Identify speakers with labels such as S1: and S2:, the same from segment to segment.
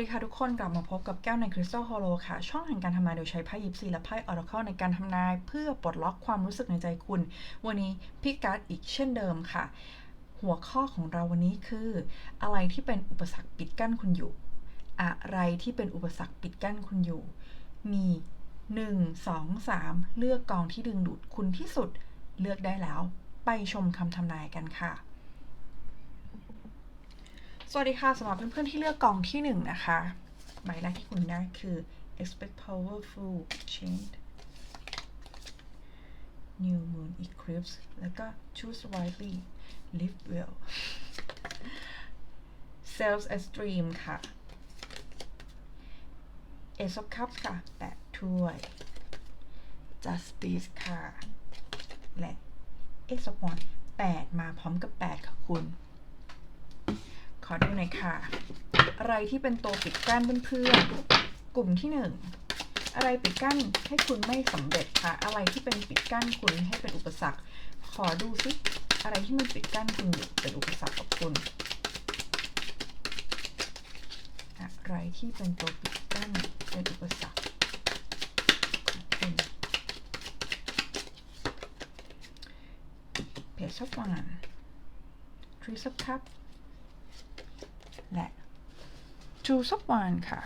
S1: ดีค่ะทุกคนกลับมาพบกับแก้วในคริสตัลโฮโลค่ะ ช่องแห่งการทำนายโดยใช้ไพ่ยิปซีและไพ่ออร์เคิลในการทำนาย เพื่อปลดล็อกความรู้สึกในใจคุณ วันนี้พี่การ์ดอีกเช่นเดิมค่ะ หัวข้อของเราวันนี้คือ อะไรที่เป็นอุปสรรคปิดกั้นคุณอยู่ อะไรที่เป็นอุปสรรคปิดกั้นคุณอยู่ มี 1 2 3 เลือกกองที่ดึงดูดคุณที่สุด เลือกได้แล้ว ไปชมคำทำนายกันค่ะ สวัสดีค่ะสำหรับเพื่อนๆ ที่เลือกกองที่หนึ่งนะคะใบแรกที่คุณได้คือ expect powerful change new moon eclipse แล้วก็ choose wisely live well self esteem ค่ะ ace of cups ค่ะแปดถ้วย justice ค่ะ และ ace of wands แปดมาพร้อมกับแปดค่ะคุณ อดูหน่อยค่ะ อะไรที่เป็นตัวปิดกั้นเพื่อนๆกลุ่มที่หนึ่งอะไรปิดกั้นให้คุณไม่สำเร็จคะอะไรที่เป็นปิดกั้นคุณให้เป็นอุปสรรค ขอดูซิอะไรที่มันปิดกั้นคุณอยู่เป็นอุปสรรคกับคุณ อะไรที่เป็นตัวปิดกั้นเป็นอุปสรรคคุณเพจชอบวานทรีซับคัพ และ Two of One ค่ะ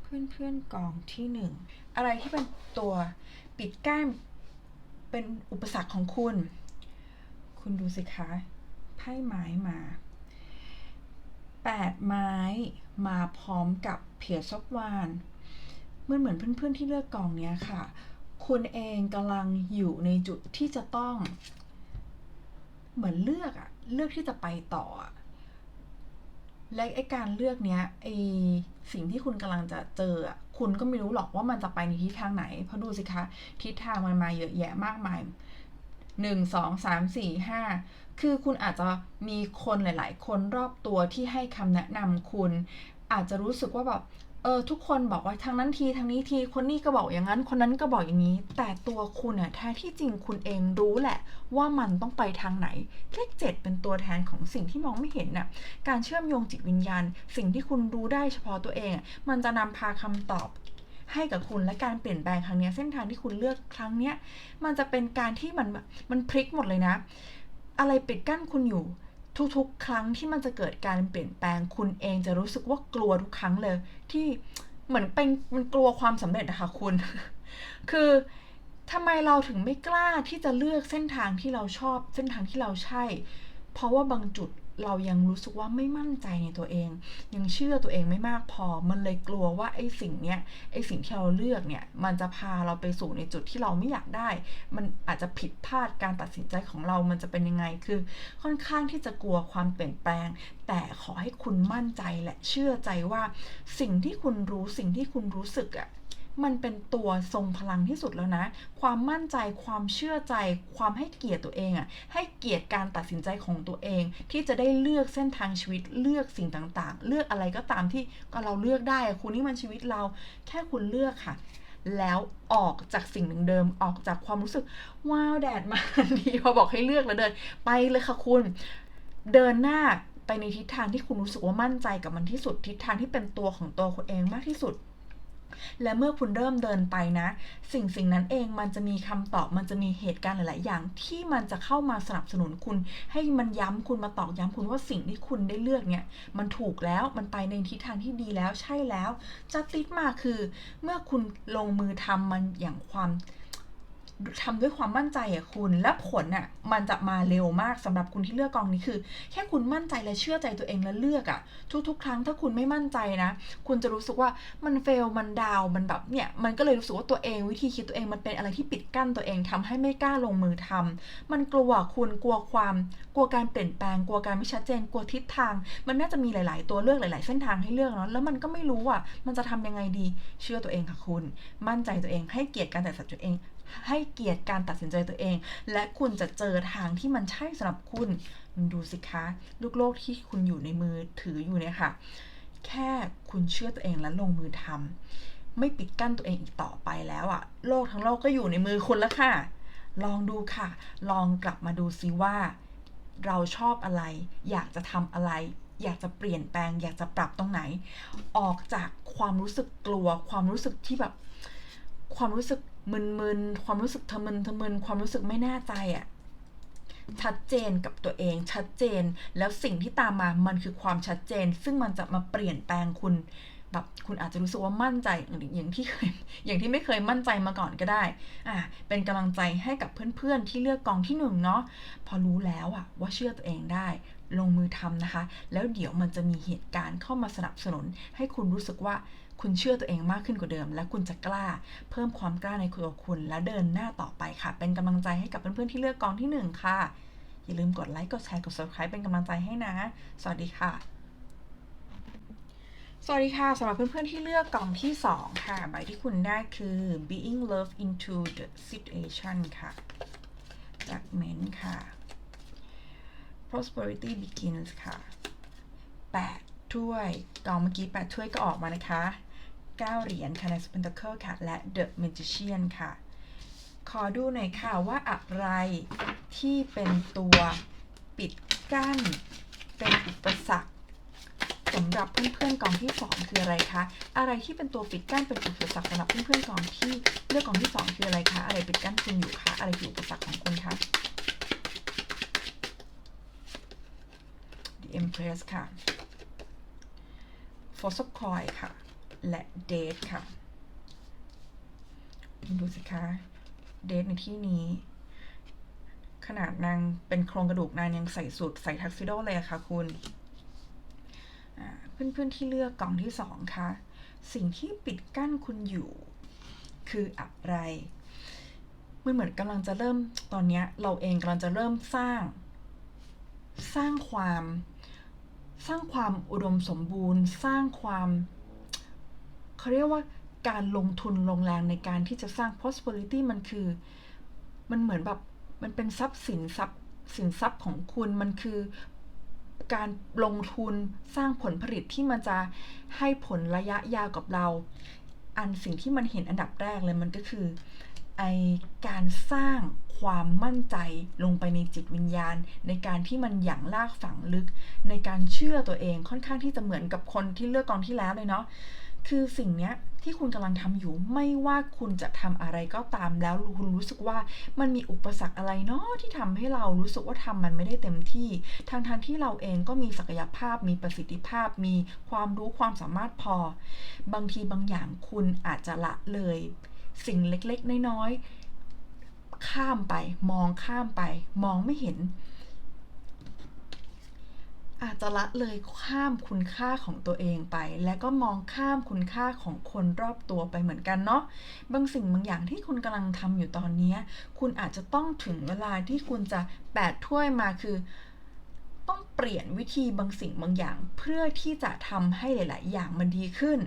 S1: เพื่อนเพื่อนๆกองที่หนึ่งอะไรที่เป็นตัวปิดกั้นเป็นอุปสรรคของคุณ คุณดูสิคะไพ่ไม้มาแปดไม้มาพร้อมกับเพียซบวานเมือนเหมือนเพื่อนๆที่เลือกกองเนี้ยค่ะ คุณเองกำลังอยู่ในจุดที่จะต้อง เหมือนเลือกอะเลือกที่จะไปต่ออะและไอการเลือกเนี้ยไอสิ่งที่คุณกำลังจะเจออะคุณก็ไม่รู้หรอกว่ามันจะไปในทิศทางไหน เพราะดูสิคะ ทิศทางมันมาเยอะแยะมากมายหนึ่งสองสามสี่ห้าคือคุณอาจจะมีคนหลาย ๆ คนรอบตัวที่ให้คำแนะนำคุณ อาจจะรู้สึกว่าแบบ เออทุกคนบอกว่าทางนั้นทีทางนี้ทีคนนี้ก็บอกอย่างนั้น คนนั้นก็บอกอย่างนี้ แต่ตัวคุณอะแท้ที่จริงคุณเองรู้แหละ ว่ามันต้องไปทางไหน เลขเจ็ดเป็นตัวแทนของสิ่งที่มองไม่เห็นน่ะการเชื่อมโยงจิตวิญญาณ สิ่งที่คุณรู้ได้เฉพาะตัวเองอะมันจะนำพาคำตอบให้กับคุณและการเปลี่ยนแปลงครั้งเนี้ยเส้นทางที่คุณเลือกครั้งเนี้ยมันจะเป็นการที่มันมันพลิกหมดเลยนะ อะไรปิดกั้นคุณอยู่ ทุกๆ ครั้งที่มันจะเกิดการเปลี่ยนแปลงคุณเองจะรู้สึกว่ากลัวทุกครั้งเลย ที่เหมือนเป็นมันกลัวความสำเร็จนะคะคุณ คือทำไมเราถึงไม่กล้าที่จะเลือกเส้นทางที่เราชอบ เส้นทางที่เราใช่ เพราะว่าบางจุด เรายังรู้สึกว่าไม่มั่นใจในตัวเอง ยังเชื่อตัวเองไม่มากพอ มันเลยกลัวว่าไอ้สิ่งเนี้ยไอ้สิ่งที่เราเลือกเนี่ยมันจะพาเราไปสู่ในจุดที่เราไม่อยากได้ มันอาจจะผิดพลาดการตัดสินใจของเรามันจะเป็นยังไงคือ ค่อนข้างที่จะกลัวความเปลี่ยนแปลง แต่ขอให้คุณมั่นใจและเชื่อใจว่า สิ่งที่คุณรู้สิ่งที่คุณรู้สึกอะ มันเป็นตัวทรงพลังที่สุดแล้วนะ ความมั่นใจความเชื่อใจ ความให้เกียรติตัวเองอะ่ะให้เกียรติการตัดสินใจของตัวเอง ที่จะได้เลือกเส้นทางชีวิตเลือกสิ่งต่างๆ เลือกอะไรก็ตามที่ก็เราเลือกได้คุณนี่มันชีวิตเรา แค่คุณเลือกค่ะแล้วออกจากสิ่งหนึ่งเดิมออกจากความรู้สึก ว้าวแดดมาดีพอบอกให้เลือกแล้วเดิน ไปเลยค่ะคุณ เดินหน้าไปในทิศทางที่คุณรู้สึกว่ามั่นใจกับมันที่สุดทิศทางที่เป็นตัวของตัวคุณเองมากที่สุด และเมื่อคุณเริ่มเดินไปนะ สิ่งสิ่งนั้นเองมันจะมีคำตอบมันจะมีเหตุการณ์หลาย ๆ อย่าง ที่มันจะเข้ามาสนับสนุนคุณ ให้มันย้ำคุณมาตอกย้ำคุณว่าสิ่งที่คุณได้เลือกเนี่ย มันถูกแล้วมันไปในทิศทางที่ดีแล้วใช่แล้วจะติดมาคือ เมื่อคุณลงมือทำมันอย่างความ ทำด้วยความมั่นใจอะคุณ และผลอะมันจะมาเร็วมากสำหรับคุณที่เลือกกองนี้คือ แค่คุณมั่นใจและเชื่อใจตัวเองและเลือกอะทุกๆ ครั้งถ้าคุณไม่มั่นใจนะ คุณจะรู้สึกว่ามันเฟลมันดาวมันแบบเนี่ยมันก็เลยรู้สึกว่าตัวเองวิธีคิดตัวเองมันเป็นอะไรที่ปิดกั้นตัวเองทำให้ไม่กล้าลงมือทำมันกลัวคุณกลัวความกลัวการเปลี่ยนแปลงกลัวการไม่ชัดเจนกลัวทิศทาง มันน่าจะมีหลาย ๆ ตัวเลือกหลาย ๆ เส้นทางให้เลือกเนาะแล้วมันก็ไม่รู้ว่ามันจะทำยังไงดีเชื่อตัวเองค่ะคุณ มั่นใจตัวเองให้เกียรติการตัดสินใจตัวเอง ให้เกียรติการตัดสินใจตัวเอง และคุณจะเจอทางที่มันใช่สำหรับคุณ ดูสิคะ ลูกโลกที่คุณอยู่ในมือถืออยู่เนี่ยค่ะ แค่คุณเชื่อตัวเองและลงมือทำไม่ปิดกั้นตัวเองอีกต่อไปแล้วอะโลกทั้งโลกก็อยู่ในมือคุณแล้วค่ะ ลองดูค่ะ ลองกลับมาดูซิว่า เราชอบอะไร อยากจะทำอะไรอยากจะเปลี่ยนแปลง อยากจะปรับตรงไหน ออกจากความรู้สึกกลัว ความรู้สึกที่แบบ ความรู้สึกมึนๆ ความรู้สึกทะมึนทะมึน ความรู้สึกไม่แน่ใจอะชัดเจนกับตัวเอง ชัดเจน แล้วสิ่งที่ตามมา มันคือความชัดเจน ซึ่งมันจะมาเปลี่ยนแปลงคุณ แบบคุณอาจจะรู้สึกว่ามั่นใจอย่างที่เคย อย่างที่ไม่เคยมั่นใจมาก่อนก็ได้ อ่า เป็นกำลังใจให้กับเพื่อนๆ ที่เลือกกองที่หนึ่งเนาะ พอรู้แล้วอะว่าเชื่อตัวเองได้ ลงมือทำนะคะ แล้วเดี๋ยวมันจะมีเหตุการณ์เข้ามาสนับสนุน ให้คุณรู้สึกว่า คุณเชื่อตัวเองมากขึ้นกว่าเดิม และคุณจะกล้าเพิ่มความกล้าในตัวคุณ และเดินหน้าต่อไปค่ะ เป็นกำลังใจให้กับเพื่อนๆที่เลือกกองที่หนึ่งค่ะ อย่าลืมกดไลค์กดแชร์กด subscribe เป็นกำลังใจให้นะ สวัสดีค่ะสวัสดีค่ะสำหรับเพื่อนๆที่เลือกกล่องที่ 2 ค่ะ ใบที่คุณได้คือ being love into the situation ค่ะจากเมนค่ะ prosperity begins ค่ะ 8 ถ้วยกล่องเมื่อกี้ 8 ถ้วยก็ออกมานะคะ 9 เหรียญค่ะใน pentacle ค่ะ และ the magician ค่ะ ขอดูหน่อยค่ะว่าอะไรที่เป็นตัวปิดกั้น เป็นอุปสรรคสำหรับเพื่อนๆกองที่ 2 คืออะไรคะ อะไรที่เป็นตัวปิดกั้นเป็นอุปสรรคสำหรับเพื่อนๆกองที่เลือกกองที่ 2 คืออะไรคะ อะไรปิดกั้นคุณอยู่คะ อะไรคืออุปสรรคของคุณคะ The Empress ค่ะ Force of Coin ค่ะ และ Date ค่ะ ดูสิคะเดทในที่นี้ ขนาดนางเป็นโครงกระดูกนางยังใส่สูทใส่ทักซิโดเลยค่ะคุณเพื่อนๆที่เลือกกล่องที่สองคะสิ่งที่ปิดกั้นคุณอยู่ คืออะไรมันเหมือนกำลังจะเริ่มตอนนี้เราเองกำลังจะเริ่มสร้าง สร้างความ สร้างความอุดมสมบูรณ์ สร้างความ เขาเรียกว่าการลงทุนลงแรงในการที่จะสร้าง possibility มันคือ มันเหมือนแบบ มันเป็นทรัพย์สินทรัพย์สินทรัพย์ของคุณมันคือการลงทุนสร้างผลผลิตที่มันจะให้ผลระยะยาวกับเรา อันสิ่งที่มันเห็นอันดับแรกเลยมันก็คือไอการสร้างความมั่นใจลงไปในจิตวิญญาณ ในการที่มันหยั่งลากฝังลึก ในการเชื่อตัวเองค่อนข้างที่จะเหมือนกับคนที่เลือกกองที่แล้วเลยเนาะ คือสิ่งเนี้ยที่คุณกำลังทำอยู่ไม่ว่าคุณจะทำอะไรก็ตามแล้วคุณรู้สึกว่ามันมีอุปสรรคอะไรเนาะที่ทำให้เรารู้สึกว่าทำมันไม่ได้เต็มที่ทางทางที่เราเองก็มีศักยภาพ มีประสิทธิภาพ มีความรู้ความสามารถพอ บางทีบางอย่างคุณอาจจะละเลย สิ่งเล็กๆน้อยๆข้ามไป มองข้ามไป มองไม่เห็น อาจจะละเลยข้ามคุณค่าของตัวเองไป และก็มองข้ามคุณค่าของคนรอบตัวไปเหมือนกันเนาะบางสิ่งบางอย่างที่คุณกำลังทำอยู่ตอนนี้ คุณอาจจะต้องถึงเวลาที่คุณจะแปดถ้วยมาคือ ต้องเปลี่ยนวิธีบางสิ่งบางอย่าง เพื่อที่จะทำให้หลาย ๆ อย่างมันดีขึ้น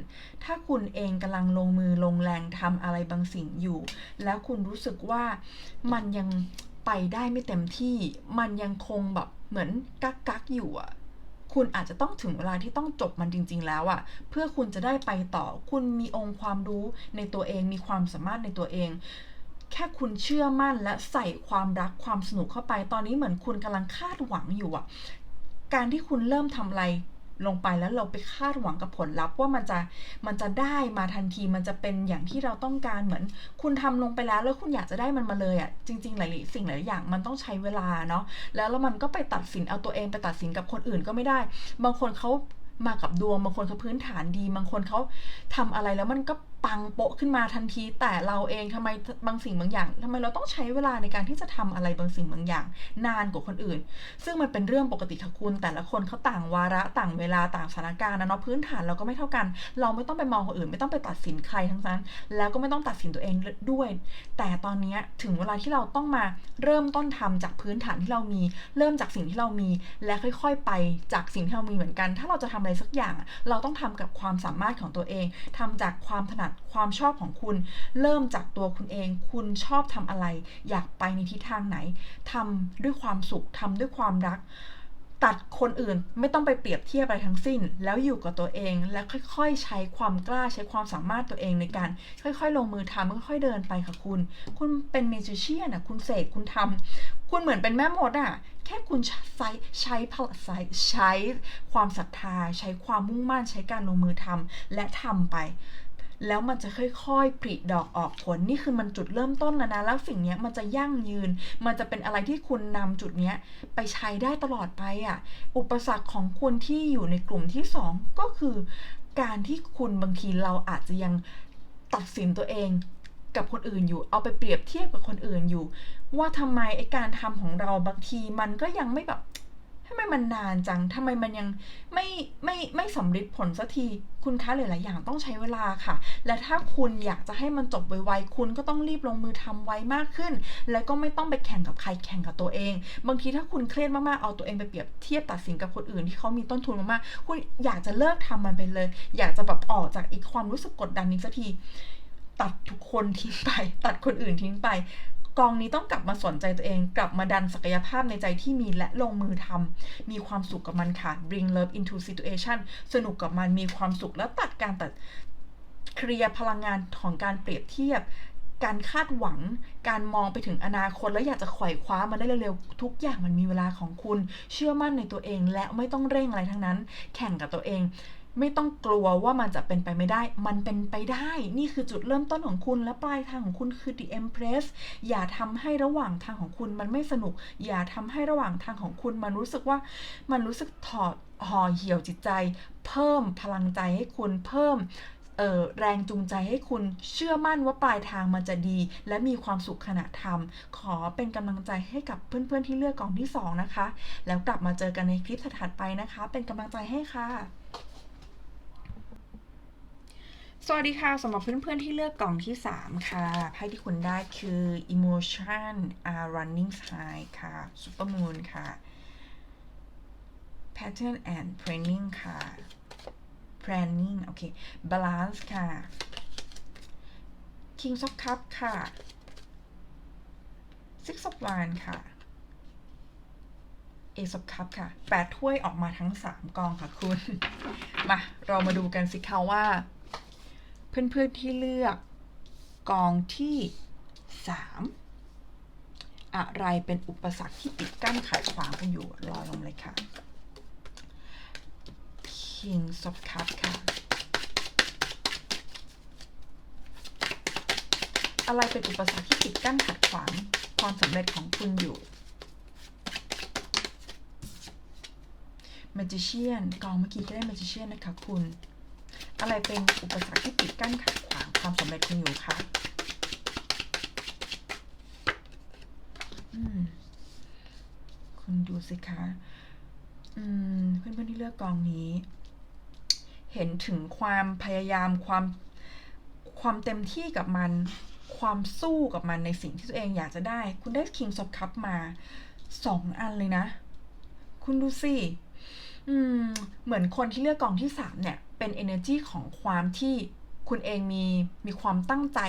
S1: ถ้าคุณเองกำลังลงมือลงแรงทำอะไรบางสิ่งอยู่ แล้วคุณรู้สึกว่ามันยังไปได้ไม่เต็มที่ มันยังคงแบบเหมือนกักกักอยู่อะ คุณอาจจะต้องถึงเวลาที่ต้องจบมันจริง ๆ แล้วอะเพื่อคุณจะได้ไปต่อ คุณมีองค์ความรู้ในตัวเอง มีความสามารถในตัวเอง แค่คุณเชื่อมั่นและใส่ความรักความสนุกเข้าไป ตอนนี้เหมือนคุณกำลังคาดหวังอยู่อะการที่คุณเริ่มทำอะไร ลงไปแล้วเราไปคาดหวังกับผลลัพธ์ว่ามันจะมันจะได้มาทันทีมันจะเป็นอย่างที่เราต้องการเหมือน คุณทำลงไปแล้วแล้วคุณอยากจะได้มันมาเลยอะ่ะจริงๆหลายสิ่งหลายอย่างมันต้องใช้เวลาเนาะแล้วแล้วมันก็ไปตัดสินเอาตัวเองไปตัดสินกับคนอื่นก็ไม่ได้ บางคนเขามากับดวงบางคนเขาพื้นฐานดี บางคนเขาทำอะไรแล้วมันก็ ปังโปะขึ้นมาทันที แต่เราเองทำไมบางสิ่งบางอย่างทำไมเราต้องใช้เวลาในการที่จะทำอะไรบางสิ่งบางอย่าง นานกว่าคนอื่น ซึ่งมันเป็นเรื่องปกติค่ะคุณ แต่ละคนเขาต่างวาระต่างเวลาต่างสถานการณ์นะเนาะพื้นฐานเราก็ไม่เท่ากัน เราไม่ต้องไปมองคนอื่น ไม่ต้องไปตัดสินใครทั้งนั้น แล้วก็ไม่ต้องตัดสินตัวเองด้วย แต่ตอนนี้ถึงเวลาที่เราต้องมาเริ่มต้นทำจากพื้นฐานที่เรามี เริ่มจากสิ่งที่เรามี และค่อย ๆ ไปจากสิ่งที่เรามีเหมือนกัน ถ้าเราจะทำอะไรสักอย่าง เราต้องทำกับความสามารถของตัวเองทำจากความถนัดความชอบของคุณ เริ่มจากตัวคุณเอง คุณชอบทำอะไร อยากไปในทิศทางไหนทำด้วยความสุขทำด้วยความรัก ตัดคนอื่นไม่ต้องไปเปรียบเทียบอะไรทั้งสิ้น แล้วอยู่กับตัวเองแล้วค่อยๆ ใช้ความกล้าใช้ความสามารถตัวเองในการ ค่อยๆ ลงมือทำค่อยๆเดินไปค่ะคุณ คุณเป็นเมจิเชียนอะคุณเสกคุณทำคุณเหมือนเป็นแม่มดอะแค่คุณใช้ใช้พลังใช้ใช้ความศรัทธา ใช้ความมุ่งมั่นใช้การลงมือทำและทำไป แล้วมันจะค่อยๆ ผลิดอกออกผลนี่คือมันจุดเริ่มต้นแล้วนะ แล้วสิ่งนี้มันจะยั่งยืน มันจะเป็นอะไรที่คุณนำจุดนี้ไปใช้ได้ตลอดไปอะ่ะ อุปสรรคของคุณที่อยู่ในกลุ่มที่สองก็คือ การที่คุณบางทีเราอาจจะยังตัดสินตัวเองกับคนอื่นอยู่ เอาไปเปรียบเทียบกับคนอื่นอยู่ ว่าทำไมไอการทำของเราบางทีมันก็ยังไม่แบบ ทำไมมันนานจังทำไมมันยังไม่ไม่ไม่สำเร็จผลสักที คุณคะหลายๆอย่างต้องใช้เวลาค่ะ และถ้าคุณอยากจะให้มันจบไวๆ คุณก็ต้องรีบลงมือทำไวมากขึ้น แล้วก็ไม่ต้องไปแข่งกับใครแข่งกับตัวเอง บางทีถ้าคุณเครียดมากๆ เอาตัวเองไปเปรียบเทียบตัดสินกับคนอื่นที่เขามีต้นทุนมากๆ คุณอยากจะเลิกทำมันไปเลย อยากจะแบบออกจากอีกความรู้สึกกดดันนี้สักที ตัดทุกคนทิ้งไป ตัดคนอื่นทิ้งไป กองนี้ต้องกลับมาสนใจตัวเอง กลับมาดันศักยภาพในใจที่มีและลงมือทำมีความสุขกับมันค่ะ bring love into situation สนุกกับมันมีความสุขแล้วตัดการตัดเคลียร์พลังงานของการเปรียบเทียบ การคาดหวัง การมองไปถึงอนาคต แล้วอยากจะไขว่คว้ามันได้เร็วๆ ทุกอย่างมันมีเวลาของคุณ เชื่อมั่นในตัวเองและไม่ต้องเร่งอะไรทั้งนั้น แข่งกับตัวเอง ไม่ต้องกลัวว่ามันจะเป็นไปไม่ได้ มันเป็นไปได้ นี่คือจุดเริ่มต้นของคุณและปลายทางของคุณคือ the empress อย่าทำให้ระหว่างทางของคุณมันไม่สนุก อย่าทำให้ระหว่างทางของคุณมันรู้สึกว่ามันรู้สึกถอดห่อเหี่ยวจิตใจ เพิ่มพลังใจให้คุณ เพิ่มแรงจูงใจให้คุณเชื่อมั่นว่าปลายทางมันจะดี และมีความสุขขณะทำขอเป็นกำลังใจให้กับเพื่อนๆที่เลือกกล่องที่ 2 นะคะ แล้วกลับมาเจอกันในคลิปถัดๆไปนะคะ เป็นกำลังใจให้ค่ะ สวัสดีค่ะสำหรับเพื่อนๆที่เลือกกล่องที่ 3 ค่ะไพ่ที่คุณได้คือ emotion are running high ค่ะ supermoon ค่ะ pattern and planning ค่ะ planning โอเค balance ค่ะ king of cup ค่ะ six of wand ค่ะ ace of cup ค่ะแปดถ้วยออกมาทั้ง 3 กองค่ะคุณ มา เรามาดูกันสิคะว่า เพื่อนๆที่เลือกกองที่ 3 อะไรเป็นอุปสรรคที่ปิดกั้นขัดขวางคุณอยู่รอลงเลยค่ะ King of Cup ค่ะ อะไรเป็นอุปสรรคที่ปิดกั้นขัดขวางความสำเร็จของคุณอยู่ Magician กองเมื่อกี้ก็ได้ Magician นะคะคุณ อะไรเป็นอุปสรรคที่ปิดกั้นขัดขวางความสำเร็จคุณอยู่คะคุณดูสิคะอืมเพื่อนๆที่เลือกกองนี้ เห็นถึงความพยายามความความเต็มที่กับมัน ความสู้กับมันในสิ่งที่ตัวเองอยากจะได้ คุณได้ King of Cup มาสองอันเลยนะ คุณดูสิเหมือนคนที่เลือกกองที่สามเนี่ย เป็น energy ของความที่คุณเองมีมีความตั้งใจ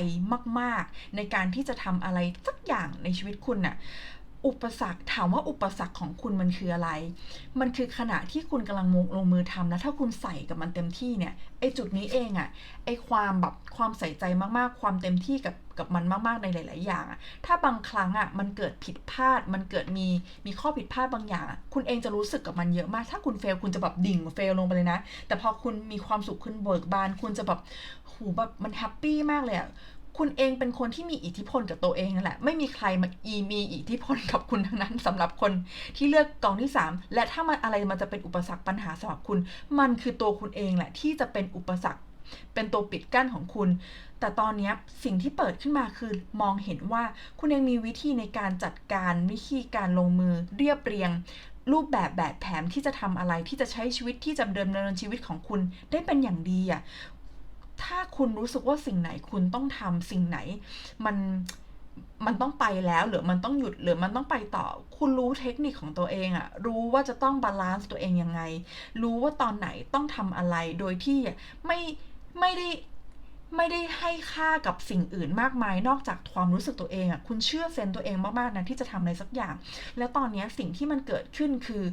S1: มาก ๆ ในการที่จะทำอะไรสักอย่างในชีวิตคุณน่ะอุปสรรคถามว่าอุปสรรคของคุณมันคืออะไร มันคือขณะที่คุณกำลังลงมือทำแล้วถ้าคุณใส่กับมันเต็มที่เนี่ยไอจุดนี้เองอะไอความแบบความใส่ใจมากๆ ความเต็มที่กับ กับมันมากๆในหลาย ๆ อย่างอะถ้าบางครั้งอะมันเกิดผิดพลาด มันเกิดมีมีข้อผิดพลาดบางอย่างอะคุณเองจะรู้สึกกับมันเยอะมาก ถ้าคุณเฟลคุณจะแบบดิ่งเฟลลงไปเลยนะ แต่พอคุณมีความสุขคุณเบิกบาน คุณจะแบบโหแบบมันแฮปปี้มากเลยอะคุณเองเป็นคนที่มีอิทธิพลกับตัวเองนั่นแหละ ไม่มีใครมาอีมีอิทธิพลกับคุณทั้งนั้นสำหรับคนที่เลือกกองที่ 3 และถ้ามันอะไรมันจะเป็นอุปสรรคปัญหาสำหรับคุณ มันคือตัวคุณเองแหละที่จะเป็นอุปสรรค เป็นตัวปิดกั้นของคุณ แต่ตอนนี้สิ่งที่เปิดขึ้นมาคือมองเห็นว่าคุณเองมีวิธีในการจัดการวิธีการลงมือเรียบเรียง รูปแบบแบบแผนที่จะทำอะไรที่จะใช้ชีวิตที่จะดำเนินชีวิตของคุณได้เป็นอย่างดีอะถ้าคุณรู้สึกว่าสิ่งไหนคุณต้องทำสิ่งไหน มันมันต้องไปแล้วหรือมันต้องหยุดหรือมันต้องไปต่อ คุณรู้เทคนิคของตัวเองอะรู้ว่าจะต้องบาลานซ์ตัวเองยังไง รู้ว่าตอนไหนต้องทำอะไรโดยที่ไม่ ไม่ได้ไม่ได้ให้ค่ากับสิ่งอื่นมากมาย นอกจากความรู้สึกตัวเองอะคุณเชื่อเซนส์ตัวเองมากๆนะที่จะทำอะไรสักอย่าง แล้วตอนนี้สิ่งที่มันเกิดขึ้นคือ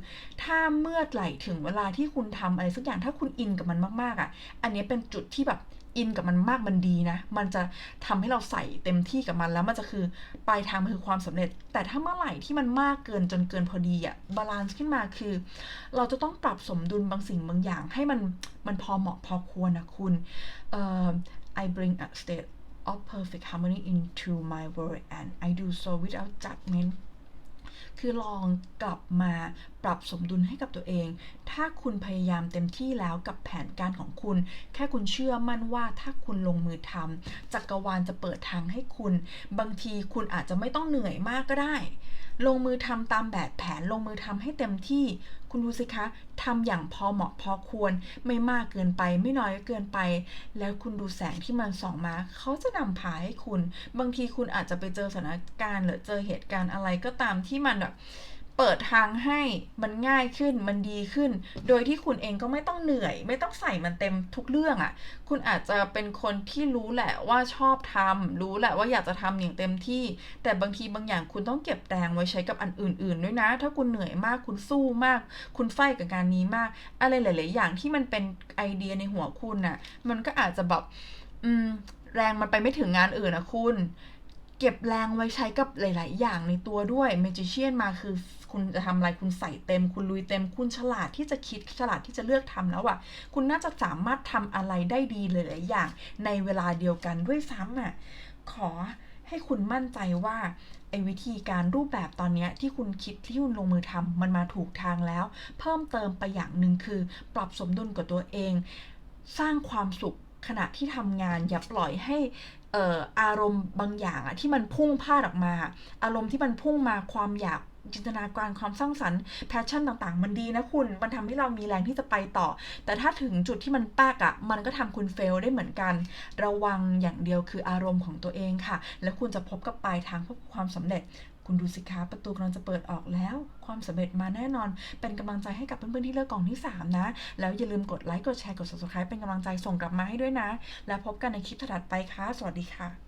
S1: ถ้าเมื่อไหร่ถึงเวลาที่คุณทำอะไรสักอย่าง ถ้าคุณอินกับมันมากๆอะอันนี้เป็นจุดที่แบบ อินกับมันมากมันดีนะ มันจะทำให้เราใส่เต็มที่กับมันแล้วมันจะคือปลายทางมันคือความสำเร็จ แต่ถ้าเมื่อไหร่ที่มันมากเกินจนเกินพอดีอะบาลานซ์ขึ้นมาคือ เราจะต้องปรับสมดุลบางสิ่งบางอย่าง ให้มันมันพอเหมาะพอควรนะคุณเอ่อ I bring a state of perfect harmony into my world and I do so without judgment คือลองกลับมาปรับสมดุลให้กับตัวเอง ถ้าคุณพยายามเต็มที่แล้วกับแผนการของคุณ แค่คุณเชื่อมั่นว่าถ้าคุณลงมือทำจักรวาลจะเปิดทางให้คุณ บางทีคุณอาจจะไม่ต้องเหนื่อยมากก็ได้ ลงมือทำตามแบบแผนลงมือทำให้เต็มที่ คุณดูสิคะทำอย่างพอเหมาะพอควร ไม่มากเกินไป ไม่น้อยเกินไป แล้วคุณดูแสงที่มันส่องมา เขาจะนำพาให้คุณ บางทีคุณอาจจะไปเจอสถานการณ์ หรือเจอเหตุการณ์อะไรก็ตามที่มันแบบ เปิดทางให้มันง่ายขึ้นมันดีขึ้น โดยที่คุณเองก็ไม่ต้องเหนื่อย ไม่ต้องใส่มันเต็มทุกเรื่องอะ่ะ คุณอาจจะเป็นคนที่รู้แหละว่าชอบทำรู้แหละว่าอยากจะทำอย่างเต็มที่ แต่บางทีบางอย่างคุณต้องเก็บแรงไว้ใช้กับอันอื่น ๆ ด้วยนะ ถ้าคุณเหนื่อยมากคุณสู้มาก คุณไฟกับการนี้มาก อะไรหลาย ๆ อย่างที่มันเป็นไอเดียในหัวคุณน่ะ มันก็อาจจะแบบอืมแรงมันไปไม่ถึงงานอื่นนะคุณ เก็บแรงไว้ใช้กับหลาย ๆ อย่างในตัวด้วยเมจิเชียนมาคือคุณจะทำอะไรคุณใส่เต็ม คุณลุยเต็ม คุณฉลาดที่จะคิดฉลาดที่จะเลือกทำแล้วอะคุณน่าจะสามารถทำอะไรได้ดีหลาย ๆ อย่าง ในเวลาเดียวกันด้วยซ้ำอะขอให้คุณมั่นใจว่าไอ้วิธีการรูปแบบตอนนี้ที่คุณคิดที่คุณลงมือทำมันมาถูกทางแล้ว เพิ่มเติมไปอย่างหนึ่งคือ ปรับสมดุลกับตัวเอง สร้างความสุขขณะที่ทำงานอย่าปล่อยให้ อารมณ์บางอย่างอะที่มันพุ่งพลาดออกมา อารมณ์ที่มันพุ่งมาความอยากจินตนาการความสร้างสรรค์แพชชั่นต่างๆ มันดีนะคุณ มันทำให้เรามีแรงที่จะไปต่อ แต่ถ้าถึงจุดที่มันแป๊กอะมันก็ทำคุณเฟลได้เหมือนกัน ระวังอย่างเดียวคืออารมณ์ของตัวเองค่ะ แล้วคุณจะพบกับปลายทางพบความสำเร็จ คุณดูสิคะประตูกำลังจะเปิดออกแล้ว ความสำเร็จมาแน่นอน เป็นกำลังใจให้กับเพื่อนๆที่เลือกกล่องที่ 3 นะ แล้วอย่าลืมกดไลค์กดแชร์กด subscribe เป็นกำลังใจส่งกลับมาให้ด้วยนะ แล้วพบกันในคลิปถัดไปค่ะ สวัสดีค่ะ